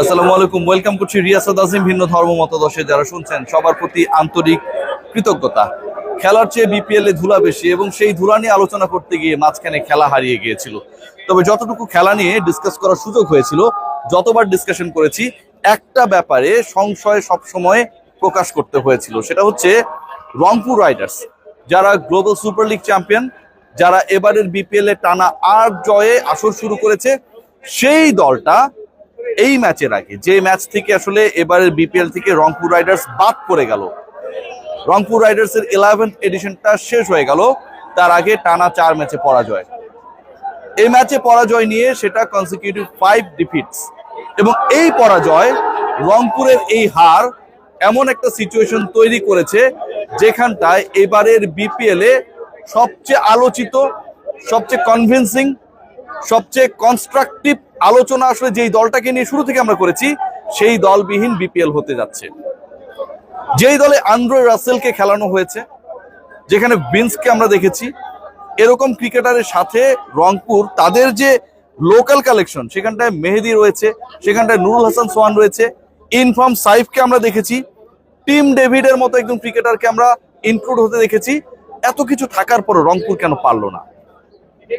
আসসালামু আলাইকুম। ওয়েলকাম করছি রিয়াসাদ আজিম, ভিন্ন ধর্ম মতদর্শে যারা শুনছেন, সবার প্রতি আন্তরিক কৃতজ্ঞতা। খেলার চেয়ে বিপিএল এ ধুলা বেশি এবং সেই ধুলা নিয়ে আলোচনা করতে গিয়ে মাঝখানে খেলা হারিয়ে গিয়েছিল। তবে যতটুকু খেলা নিয়ে ডিসকাস করার সুযোগ হয়েছিল, যতবার ডিসকাশন করেছি, একটা ব্যাপারে সংশয় সবসময় প্রকাশ করতে হয়েছিল। সেটা হচ্ছে রংপুর রাইডার্স, যারা গ্লোবাল সুপার লিগ চ্যাম্পিয়ন, যারা এবারের বিপিএল এ টানা আট জয়ে আসর শুরু করেছে, সেই দলটা এই ম্যাচের আগে, যে ম্যাচ থেকে আসলে এবারের বিপিএল থেকে রংপুর রাইডার্স বাদ পড়ে গেল। রংপুর রাইডার্স এর ইলেভেন্থ এডিশনটা শেষ হয়ে গেল, তার আগে টানা চার ম্যাচে পরাজয়। এই ম্যাচে পরাজয় নিয়ে সেটা কনসিকিউটিভ ফাইভ ডিফিটস এবং এই পরাজয় রংপুরের এই হার এমন একটা সিচুয়েশন তৈরি করেছে, যেখানটায় এবারের বিপিএল সবচেয়ে আলোচিত, সবচেয়ে কনভিন্সিং সবচেয়ে কনস্ট্রাকটিভ আলোচনা আসলে যেই দলটাকে নিয়ে শুরু থেকে আমরা করেছি, সেই দলবিহীন বিপিএল হতে যাচ্ছে। যেই দলে আন্দ্রে রাসেলকে খেলানো হয়েছে, যেখানে বিন্সকে আমরা দেখেছি, এরকম ক্রিকেটারের সাথে রংপুর, তাদের যে লোকাল কালেকশন, সেখানটায় মেহেদি রয়েছে, সেখানটায় নুরুল হাসান সোহান রয়েছে, ইনফর্ম সাইফকে আমরা দেখেছি, টিম ডেভিডের মতো একজন ক্রিকেটারকে আমরা ইনক্লুড হতে দেখেছি, এত কিছু থাকার পরও রংপুর কেন পারল না?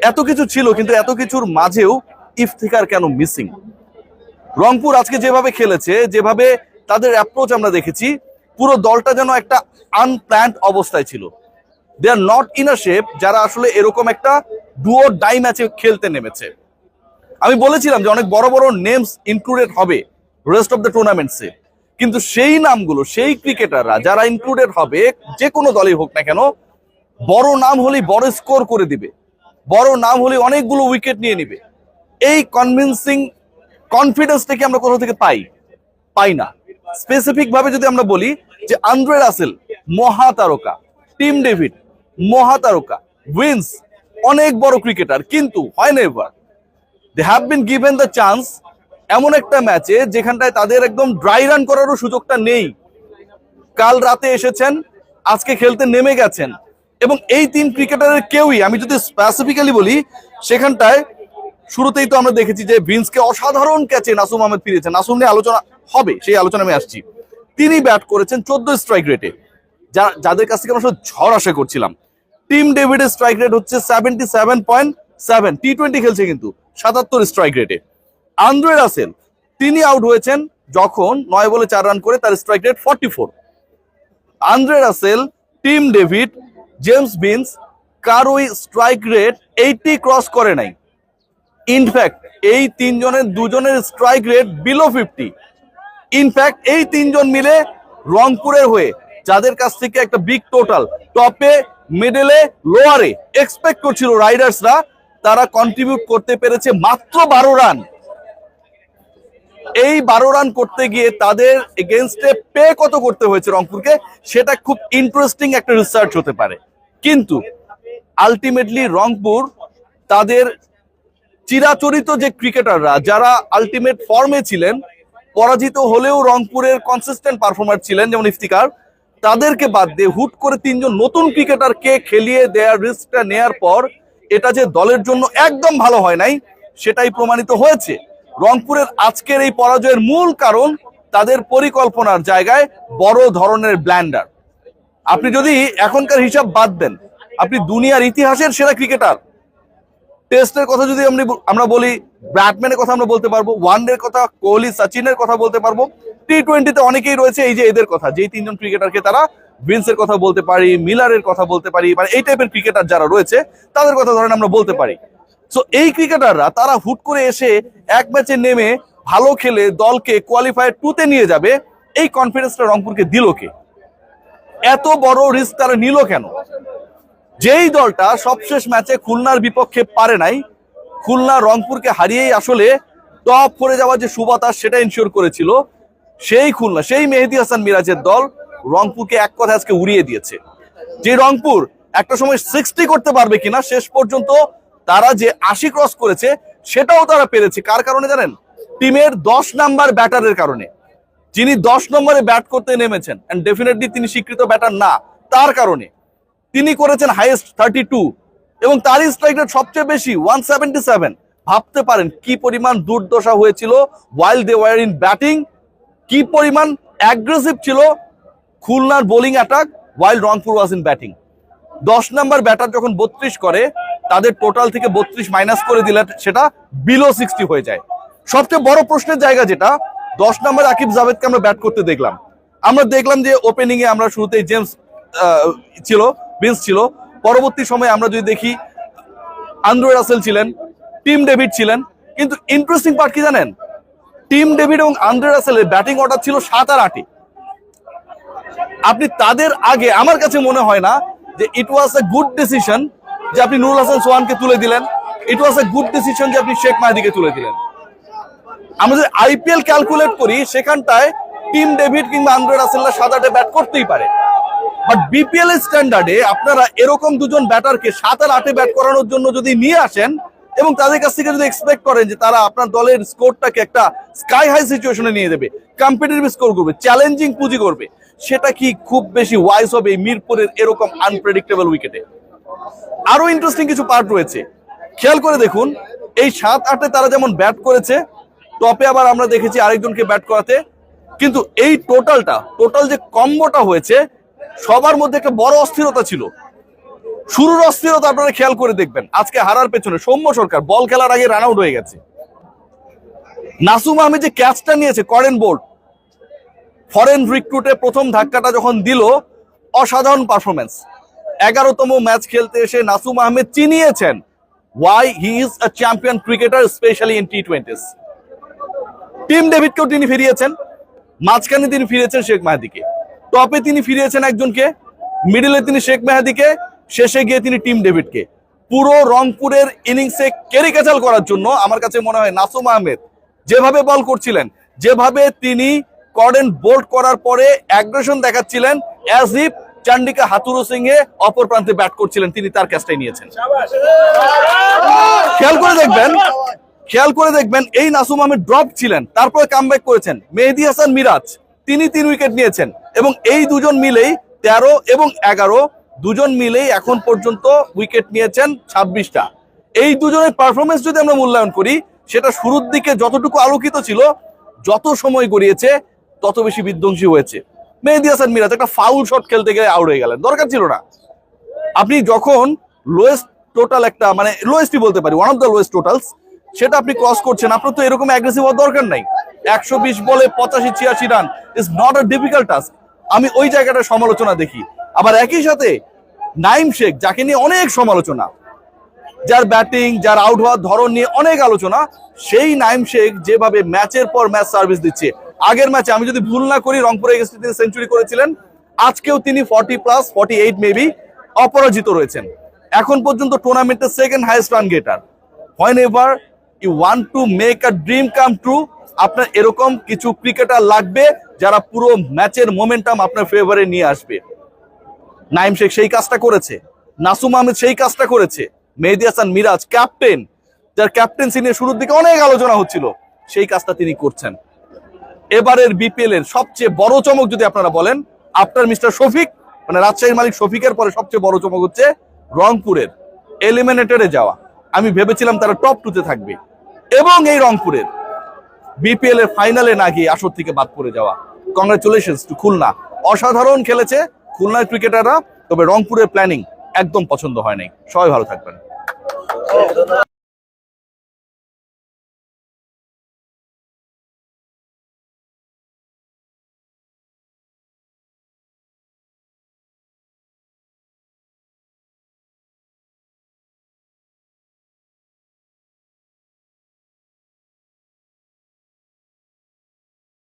এত কিছু ছিল, কিন্তু এত কিছুর মাঝেও ইফতিকার কেন মিসিং রংপুর আজকে যেভাবে খেলেছে, যেভাবে তাদের অ্যাপ্রোচ আমরা দেখেছি, পুরো দলটা যেন একটা আনপ্ল্যান্ড অবস্থায় ছিল। They are not in a shape যারা আসলে এরকম একটা ডুও ডাই ম্যাচে খেলতে নেমেছে। আমি বলেছিলাম যে অনেক বড় বড় নেমস ইনক্লুডেড হবে রেস্ট অফ দ্য টুর্নামেন্টসে কিন্তু সেই নামগুলো, সেই ক্রিকেটাররা যারা ইনক্লুডেড হবে, যে কোনো দলই হোক না কেন, বড় নাম হলেই বড় স্কোর করে দিবে। বড় নাম হলে অনেকগুলো উইকেট নিয়ে নিবে। এই কনভিন্সিং কনফিডেন্সটাকে আমরা কোথাও থেকে পাই? পাই না। স্পেসিফিক ভাবে যদি আমরা বলি যে আন্দ্রে রাসেল মহা তারকা টিম ডেভিড মহা তারকা উইন্স, অনেক বড় ক্রিকেটার, কিন্তু হয় না এবার। They have been given the chance এমন একটা ম্যাচে যেখানটায় তাদের একদম ড্রাই রান করারও সুযোগটা নেই। কাল রাতে এসেছেন, আজকে খেলতে নেমে গেছেন এবং এই তিন ক্রিকেটারের কেউই, আমি যদি স্পেসিফিক্যালি বলি, সেখানটায় শুরুতেই তো আমরা দেখেছি যে ভিন্সকে অসাধারণ ক্যাচে নাসুম আহমেদ ফিরেছেন নাসুম নিয়ে আলোচনা হবে, সেই আলোচনা আমি আসছি। তিনি ব্যাট করেছেন চোদ্দ স্ট্রাইক রেটে যা, যাদের কাছ থেকে আমরা ঝড় আশা করছিলাম। টিম ডেভিডের স্ট্রাইক রেট হচ্ছে seventy seven point seven T twenty খেলছে কিন্তু, সাতাত্তর স্ট্রাইক রেটে আন্দ্রে রাসেল, তিনি আউট হয়েছেন যখন নয় বলে চার রান করে তার strike rate forty four Andre Russell Tim David James Vince কারোই স্ট্রাইক রেট এইটি ক্রস করে নাই। ইনফ্যাক্ট এই তিনজনের দুজনের strike rate below fifty in fact এই তিনজন মিলে রংপুরের হয়ে যাদের কাছ থেকে একটা বিগ টোটাল টপে মিডলে লোয়ারে এক্সপেক্ট করছিল রাইডার্সরা তারা কন্ট্রিবিউট করতে পেরেছে মাত্র বারো রান এই বারো রান করতে গিয়ে তাদের এগেনস্টে পে কত করতে হয়েছে রংপুরকে, সেটা খুব ইন্টারেস্টিং একটা রিসার্চ হতে পারে। কিন্তু আলটিমেটলি রংপুর তাদের চিরাচরিত যে ক্রিকেটাররা, যারা আলটিমেট ফর্মে ছিলেন, পরাজিত হলেও রংপুরের কনসিস্টেন্ট পারফর্মার ছিলেন, যেমন ইফতিকার, তাদেরকে বাদ দিয়ে হুট করে তিনজন নতুন ক্রিকেটারকে খেলিয়ে দেওয়ার রিস্কটা নেয়ার পর, এটা যে দলের জন্য একদম ভালো হয় নাই, সেটাই প্রমাণিত হয়েছে। রংপুরের আজকের এই পরাজয়ের মূল কারণ, তাদের পরিকল্পনার জায়গায় বড় ধরনের ব্ল্যান্ডার আপনি যদি এখনকার হিসাব বাদ দেন, আপনি দুনিয়ার ইতিহাসের সেরা ক্রিকেটার টেস্টের কথা যদি আমরা আমরা বলি ব্যাটম্যানের কথা আমরা বলতে পারব, ওয়ানডের কথা, কোহলি, সচিনের কথা বলতে পারব টি টোয়েন্টিতে অনেকেই রয়েছে, এই যে এদের কথা, যেই তিনজন ক্রিকেটারকে তারা ভিন্সের কথা বলতে পারি মিলারের কথা বলতে পারি মানে এই টাইপের ক্রিকেটার যারা রয়েছে, তাদের কথা ধরেন আমরা বলতে পারি। সো এই ক্রিকেটাররা তারা হুট করে এসে এক ম্যাচে নেমে ভালো খেলে দলকে কোয়ালিফায়ার টুতে নিয়ে যাবে, এই কনফিডেন্সটা রংপুরকে দিল কে? এত বড় রিস্ক তারা নিল কেন? যেই দলটা সবশেষ ম্যাচে খুলনার বিপক্ষে পারে নাই, খুলনা রংপুরকে হারিয়েই আসলে টপ করে যাওয়ার যে সুবাতাস সেটা ইনশিওর করেছিল, সেই খুলনা, সেই মেহেদি হাসান মিরাজের দল রংপুরকে এক কথা আজকে উড়িয়ে দিয়েছে। যে রংপুর একটা সময় সিক্সটি করতে পারবে কিনা, শেষ পর্যন্ত তারা যে আশি ক্রস করেছে, সেটাও তারা পেরেছে। কার কারণে জানেন? টিমের দশ নাম্বার ব্যাটারের কারণে। যিনি দশ নম্বরে ব্যাট করতে নেমেছেন এন্ড ডেফিনেটলি তিনি স্বীকৃত ব্যাটার না, তার কারণে। তিনি করেছেন হাইয়েস্ট থার্টি টু এবং তারই স্ট্রাইক রেট সবচেয়ে বেশি ওয়ান সেভেন্টি সেভেন ভাবতে পারেন কি পরিমাণ দুর্দশা হয়েছিল while they were in batting কি পরিমাণ অ্যাগ্রেসিভ ছিল খুলনার bowling attack while Rangpur was in batting দশ নাম্বার ব্যাটার যখন বত্রিশ করে, তাদের টোটাল থেকে বত্রিশ মাইনাস করে দিলে সেটা বিলো সিক্সটি হয়ে যায়। সবচেয়ে বড় প্রশ্নের জায়গা যেটা, দশ নাম্বার আকিব জাভেদকে আমরা ব্যাট করতে দেখলাম। আমরা দেখলাম যে ওপেনিং এ আমরা শুরুতেই জেমস ছিল বিন্স ছিল। পরবর্তী সময়ে আমরা যদি দেখি আন্দ্রে রাসেল ছিলেন টিম ডেভিড ছিলেন, কিন্তু ইন্টারেস্টিং পার্ট কি জানেন? টিম ডেভিড এবং আন্দ্রে রাসেলের ব্যাটিং অর্ডার ছিল সাত আর আটই আপনি তাদের আগে, আমার কাছে মনে হয় না যে ইট ওয়াজ এ গুড ডিসিশন যে আপনি নুরুল হাসান সোহানকে তুলে দিলেন। ইট ওয়াজ এ গুড ডিসিশন যে আপনি শেখ মাহিদিকে তুলে দিলেন। আমরা যদি আইপিএল ক্যালকুলেট করি, সেখানটায় টিম ডেভিড কিংবা আন্দ্রে রাসেল্লা আটে ব্যাট করতেই পারে। বাট বিপিএল স্ট্যান্ডার্ডে আপনারা এরকম দুজন ব্যাটারকে সাত আর আটে ব্যাট করানোর জন্য যদি নিয়ে আসেন এবং তাদের কাছ থেকে যদি এক্সপেক্ট করেন যে তারা আপনার দলের স্কোরটাকে একটা স্কাই হাই সিচুয়েশনে নিয়ে দেবে কম্পিটিটিভ স্কোর করবে চ্যালেঞ্জিং পুঁজি করবে, সেটা কি খুব বেশি ওয়াইজ হবে মিরপুরের এরকম আনপ্রেডিক্টেবল উইকেটে আরও ইন্টারেস্টিং কিছু পার্ট রয়েছে। খেয়াল করে দেখুন, এই সাত আটে তারা যেমন ব্যাট করেছে টপে আবার আমরা দেখেছি আরেকজনকে ব্যাট করাতে, কিন্তু এই টোটালটা টোটাল যে কম্বোটা হয়েছে সবার মধ্যে একটা বড় অস্থিরতা ছিল। শুরুর অস্থিরতা আপনারা খেয়াল করে দেখবেন। আজকে হারার পেছনে সৌম্য সরকার, বল খেলার আগে রান আউট হয়ে গেছে। নাসুম আহমেদ যে ক্যাচটা নিয়েছে, করেন বোল্ট ফরেন রিক্রুটে প্রথম ধাক্কাটা যখন দিল, অসাধারণ পারফরমেন্স এগারোতম ম্যাচ খেলতে এসে Nasum Ahmed চিনিয়েছেন why he is a champion cricketer specially in T twenties Tim ডেভিডকেও তিনি ফিরিয়েছেন। মাঝখানে তিনি ফিরেছেন শেখ মাহাদিকে। টপে তিনি ফিরিয়েছেন একজনকে মিডিলে তিনি শেখ মেহাদিকে, শেষে গিয়ে তিনি টিম ডেভিডকে। পুরো রংপুরের ইনিংসে ক্যারিকেচাল করার জন্য আমার কাছে মনে হয় নাসুম আহমেদ যেভাবে বল করছিলেন, যেভাবে তিনি কর্ডেন বোল্ড করার পরে অ্যাগ্রেশন দেখাচ্ছিলেন as if Chandika Hathurusingha এ অপর প্রান্তে ব্যাট করছিলেন তিনি তার ক্যাচটাই নিয়েছেন। খেয়াল করে দেখবেন, খেয়াল করে দেখবেন এই নাসুম আহমেদ ড্রপ ছিলেন, তারপরে কামব্যাক করেছেন। মেহেদি হাসান মিরাজ, তিনি তিন উইকেট নিয়েছেন। এবং এই দুজন মিলেই তেরো এবং এগারো দুজন মিলেই এখন পর্যন্ত উইকেট নিয়েছেন ছাব্বিশটা। এই দুজনের পারফরমেন্স যদি আমরা মূল্যায়ন করি, সেটা শুরুর দিকে যতটুকু আলোকিত ছিল, যত সময় গড়িয়েছে, তত বেশি বিধ্বংসী হয়েছে। মেহেদি হাসান মিরাজ একটা ফাউল শট খেলতে গেলে আউট হয়ে গেলেন। দরকার ছিল না। আপনি যখন লোয়েস্ট টোটাল একটা মানে লোয়েস্টই বলতে পারি one of the lowest totals সেটা আপনি ক্রস করছেন, আপনার তো এরকম অ্যাগ্রেসিভ হওয়ার দরকার নাই। একশো বিশ বলে পঁচাশি ছিয়াশি run is not a difficult task আমি ওই জায়গাটা সমালোচনা দেখি। আবার একই সাথে নাইম শেখ, যাকে নিয়ে অনেক সমালোচনা, যার ব্যাটিং, যার আউট হওয়ার ধরন নিয়ে অনেক আলোচনা, সেই নাইম শেখ যেভাবে ম্যাচের পর ম্যাচ সার্ভিস দিচ্ছে। আগের ম্যাচে আমি যদি ভুল না করি, রংপুরে তিনি সেঞ্চুরি করেছিলেন, আজকেও তিনি forty plus forty eight maybe অপরাজিত রয়েছেন। এখন পর্যন্ত টুর্নামেন্টের second highest run getter whenever you want to make a dream come true আপনার এরকম কিছু ক্রিকেটার লাগবে যারা পুরো ম্যাচের মোমেন্টাম আপনার ফেভারে নিয়ে আসবে। নাইম শেখ সেই কাজটা করেছে, নাসুম আহমেদ সেই কাজটা করেছে, মেহেদি হাসান মিরাজ ক্যাপ্টেন যার ক্যাপ্টেন্সি নিয়ে শুরুর দিকে অনেক আলোচনা হচ্ছিল, সেই কাজটা তিনি করছেন। এবারের বিপিএল এর সবচেয়ে বড় চমক যদি আপনারা বলেন, আপনার মিস্টার শফিক মানে রাজশাহীর মালিক শফিকের পরে সবচেয়ে বড় চমক হচ্ছে রংপুরের এলিমিনেটরে যাওয়া। আমি ভেবেছিলাম তারা টপ টুতে থাকবে। এবং এই রংপুরের বিপিএল এর ফাইনালে না গিয়ে আসর থেকে বাদ পড়ে যাওয়া। Congratulation to Khulna. অসাধারণ খেলেছে খুলনার ক্রিকেটাররা, তবে রংপুরের প্ল্যানিং একদম পছন্দ হয় নাই সবাই ভালো থাকবেন।